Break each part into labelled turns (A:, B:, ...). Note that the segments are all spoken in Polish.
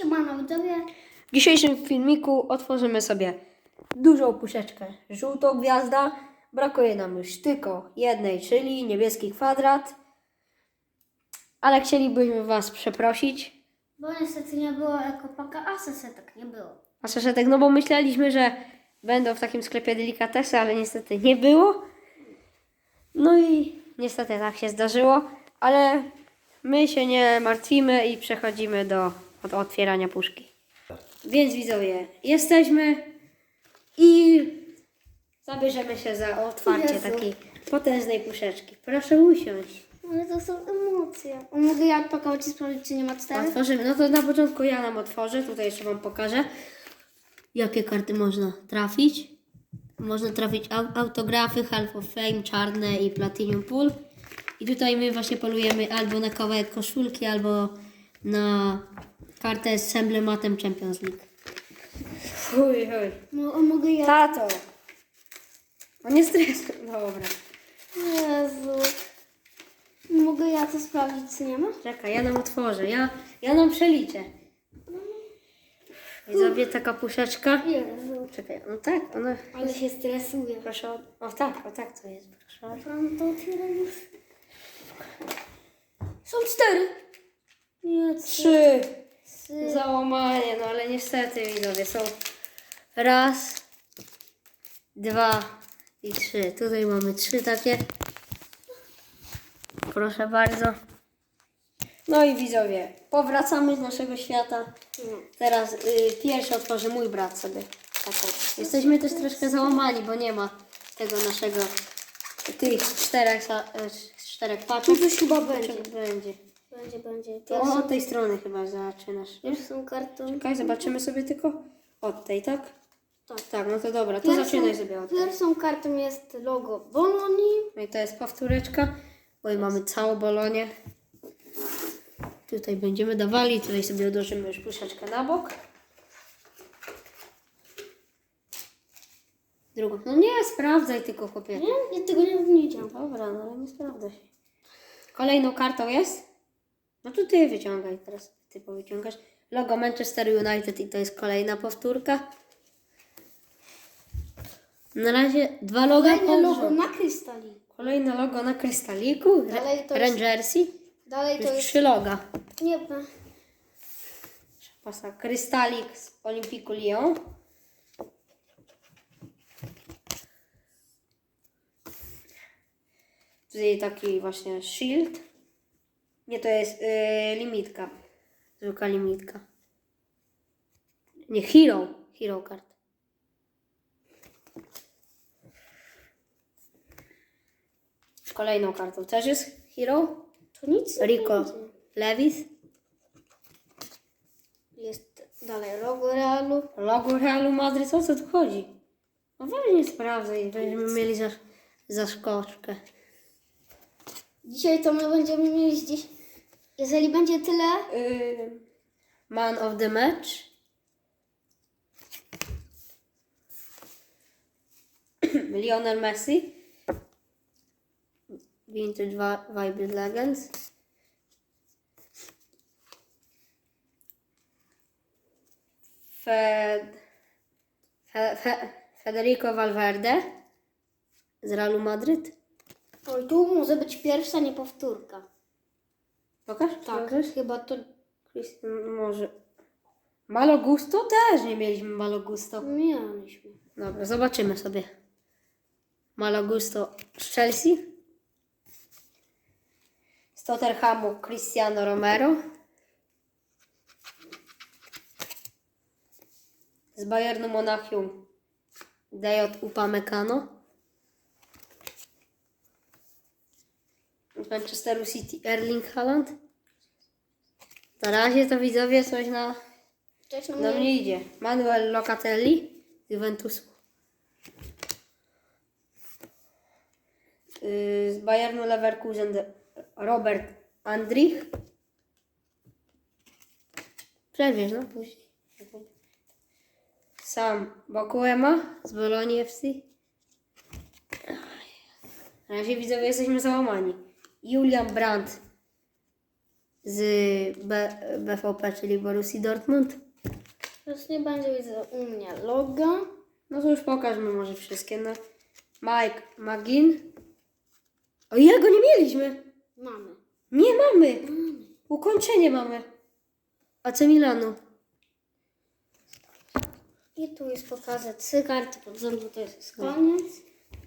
A: Siemano widzowie.
B: W dzisiejszym filmiku otworzymy sobie dużą puszeczkę żółtą gwiazda. Brakuje nam już tylko jednej, czyli niebieski kwadrat. Ale chcielibyśmy Was przeprosić.
A: Bo niestety nie było jako paka, a sesetek nie było.
B: A saszetek, no bo myśleliśmy, że będą w takim sklepie delikatesy, ale niestety nie było. No i niestety tak się zdarzyło, ale my się nie martwimy i przechodzimy do od otwierania puszki. Więc widzowie, jesteśmy i zabierzemy się za otwarcie
A: Jezu.
B: takiej potężnej puszeczki. Proszę usiąść.
A: Ale to są emocje. A mogę ja pakować i sprawdzić, czy nie ma czterech?
B: Otworzymy. No to na początku ja nam otworzę. Tutaj jeszcze Wam pokażę, jakie karty można trafić. Można trafić au- autografy, Half of Fame, czarne i Platinum Pool. I tutaj my właśnie polujemy albo na kawałek koszulki, albo na kartę z emblematem Champions League. Uj, uj.
A: Mo- a mogę ja?
B: Tato! No nie stresuj. Dobra.
A: Jezu. Mogę ja to sprawdzić, czy nie ma?
B: Czekaj, ja nam otworzę. Ja, ja nam przeliczę. I zrobię taka puszeczka.
A: Jezu.
B: Czekaj, no tak, ona...
A: Ale się stresuję.
B: Proszę, o, o tak, o tak to jest, proszę.
A: Pan to otwiera już. Są cztery. Nie, trzy.
B: Trzy. Załamanie, no ale niestety widzowie są raz, dwa i trzy. Tutaj mamy trzy takie. Proszę bardzo. No i widzowie, powracamy z naszego świata. Teraz y, pierwszy otworzy mój brat sobie. Taką. Jesteśmy też troszkę załamani, bo nie ma tego naszego, tych czterech, sa- y, czterech paczek.
A: Tu coś chyba będzie.
B: Będzie.
A: Będzie, będzie.
B: To
A: Pierwszą,
B: od tej strony chyba zaczynasz.
A: pierwszą kartą.
B: Czekaj, zobaczymy sobie tylko od tej, tak?
A: Tak.
B: Tak, no to dobra, to zaczynaj sobie od tej.
A: Pierwszą kartą jest logo Bolonii.
B: No i to jest powtóreczka, bo i mamy całą bolonię. Tutaj będziemy dawali, tutaj sobie odłożymy już puszeczkę na bok. Drugą. No nie, sprawdzaj tylko chłopie.
A: Nie? Ja tego nie widziałam.
B: Dobra, no ale nie sprawdza się. Kolejną kartą jest? No to ty wyciągaj teraz. Ty powyciągasz. Logo Manchester United i to jest kolejna powtórka. Na razie dwa loga
A: Kolejne logo
B: rząd.
A: na krystali.
B: Kolejne logo na krystaliku.
A: Dalej to jest-
B: Rangersi.
A: Dalej
B: To
A: to
B: jest
A: jest...
B: trzy loga.
A: Nie ma.
B: Pasa krystalik z Olympiku Lyon. Tutaj taki właśnie shield. Nie, to jest yy, limitka. Zwykła limitka. Nie, hero. Hero card. Kolejną kartą też jest hero.
A: To nic
B: Rico. Levis.
A: Jest dalej logo Realu.
B: Logo Realu Madryt, o co tu chodzi? No weź nie sprawdzaj, będziemy mieli za, zaskoczkę.
A: Dzisiaj to my będziemy mieli gdzieś... Jeżeli będzie tyle...
B: Yy, man of the match. Lionel Messi. Vintage Vi- Vibrant Legends. Fed, Fe, Fe, Federico Valverde z Realu Madryt.
A: Oj, tu może być pierwsza, nie powtórka.
B: Pokaż?
A: Tak,
B: Możesz?
A: chyba to...
B: M- może. Malo Gusto? Też nie mieliśmy Malo Gusto.
A: Mieliśmy.
B: Dobra, zobaczymy sobie. Malo Gusto z Chelsea. Z Tottenhamu Cristiano Romero. Z Bayernu Monachium DJ Upamecano. Z Manchesteru City Erling Haaland. Na razie to widzowie coś na,
A: Cześć, no
B: na
A: mnie...
B: idzie. Manuel Locatelli z Juventusu. Yy, Z Bayernu Leverkusen de- Robert Andrich. Przerwiesz, no później. Sam Bokuema z Bolonii FC. Na razie widzowie jesteśmy załamani. Julian Brandt z B, BVP, czyli Borussii Dortmund.
A: Teraz nie będzie widzę u mnie logo.
B: No to już pokażmy może wszystkie. No. Mike Magin. O jego nie mieliśmy.
A: Mamy.
B: Nie mamy. Ukończenie mamy. AC Milanu.
A: I tu jest pokazać trzy karty pod bo to jest koniec.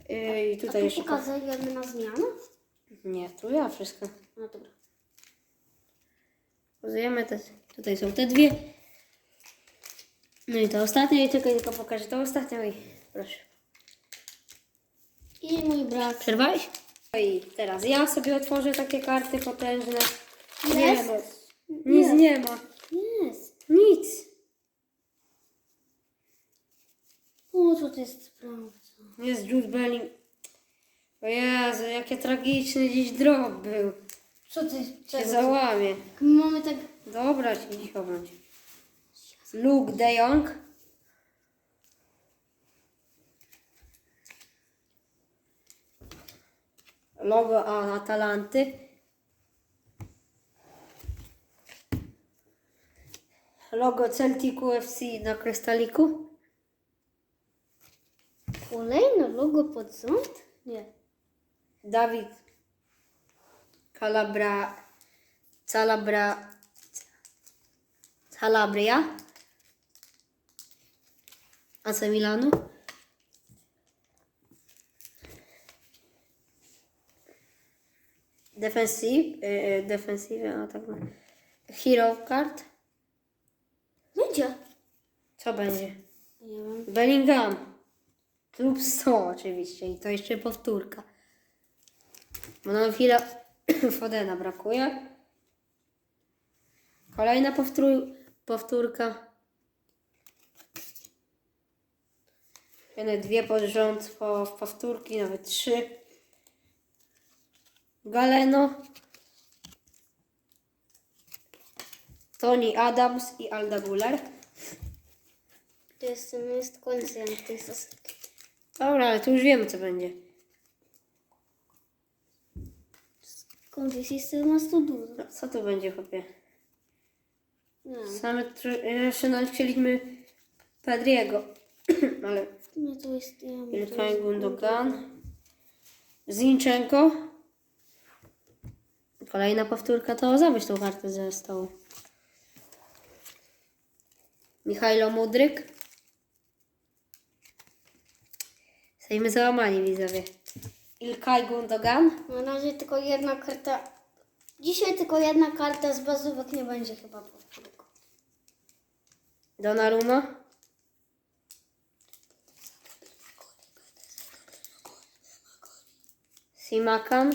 B: Yy, I
A: A
B: tutaj
A: tu
B: jeszcze.
A: pokazujemy na zmianę?
B: Nie, tu ja wszystko.
A: No dobra.
B: Pokazujemy te. Tutaj są te dwie. No i to ostatnie i tylko, tylko pokażę to ostatnie i proszę.
A: I mój brat.
B: Przerwałeś? No i teraz ja sobie otworzę takie karty potężne. Nie
A: Jest?
B: no. Nic nie ma.
A: Jest.
B: Nic.
A: O, co to jest sprawdza?
B: Jest Jude Belling. O Jezu, jakie tragiczny dziś drop był.
A: Co jest?
B: Się
A: Czego?
B: załamie.
A: Mamy tak...
B: Dobra, ci cicho bądź. Luke de Jong. Logo A- Atalanty. Logo Celticu FC na krystaliku.
A: Kolejne logo pod rząd? Nie.
B: Dawid Calabra Calabra Calabria AC Milanu Defensive, yy, defensive, a tak Hero card.
A: Będzie.
B: Co będzie?
A: Nie wiem.
B: Bellingham. Lub 100 oczywiście. I to jeszcze powtórka. Bo nam chwilę Fodena brakuje. Kolejna powtór- powtórka. Jedne dwie pod rząd po powtórki, nawet trzy. Galeno. Tony Adams i Alda Guller.
A: To jest, jest jest ostatni.
B: Dobra, ale tu już wiemy co będzie.
A: Koniec jest nas tu dużo.
B: No, co tu będzie, chłopie?
A: Wiem.
B: Same jeszcze nawet chcieliśmy Pedriego, ale
A: Nie, to jest... Ja to
B: Ilkay
A: jest-
B: Gundogan, Zinchenko. Kolejna powtórka, to zabierz tą kartę ze stołu. Michajlo Mudryk. Jesteśmy załamani, widzowie. Ilkay Gundogan.
A: Na razie tylko jedna karta. Dzisiaj tylko jedna karta z bazówek nie będzie chyba powtórką.
B: Donnarumma. Simakan.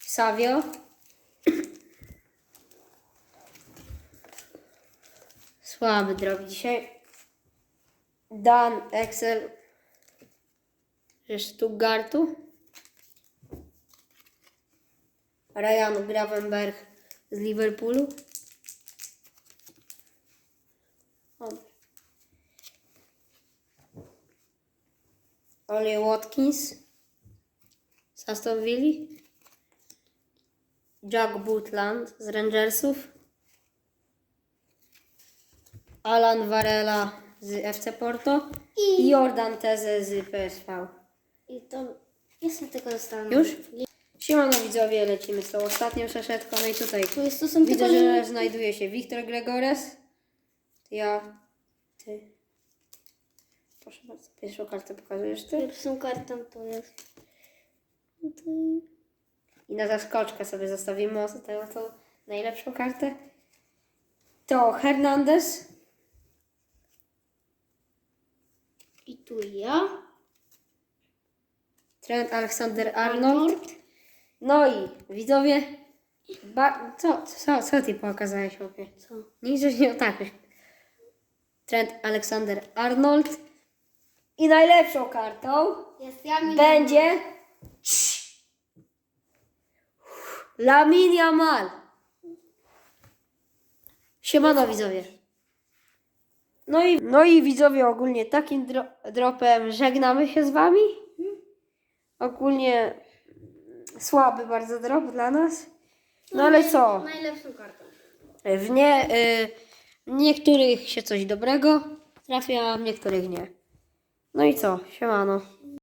B: Savio. Słaby drog dzisiaj. Dan Excel ze Stuttgartu. Ryan Gravenberg z Liverpoolu. O. Oli Watkins z Aston Villa. Jack Butland z Rangersów. Alan Varela z FC Porto.
A: I-
B: I Jordan Teze z PSV.
A: I to... Jeszcze tylko zostałem.
B: Już? Siemano widzowie, lecimy z tą ostatnią szeszetką. No i tutaj
A: Tu jest, to są tylko...
B: widzę, że znajduje się Wiktor Gregores. Ja, ty. Proszę bardzo, pierwszą kartę pokazujesz ty.
A: Pierwszą kartą to jest... Tutaj...
B: I na zaskoczkę sobie zostawimy ostatnią tą najlepszą kartę. To Hernandez.
A: Tu ja.
B: Trent Alexander Arnold. No i widzowie. Ba- co, co, co ty pokazałeś, chłopie?
A: Co?
B: Nic, że nie tak. Trent Alexander Arnold. I najlepszą kartą
A: Jest ja mi
B: będzie Lamin Yamal. Siemano widzowie. No i, no i widzowie ogólnie takim dro- dropem żegnamy się z wami. Ogólnie słaby bardzo drop dla nas. No ale co?
A: Najlepszą kartą.
B: W, nie, y, niektórych się coś dobrego trafia, a w niektórych nie. No i co? Siemano.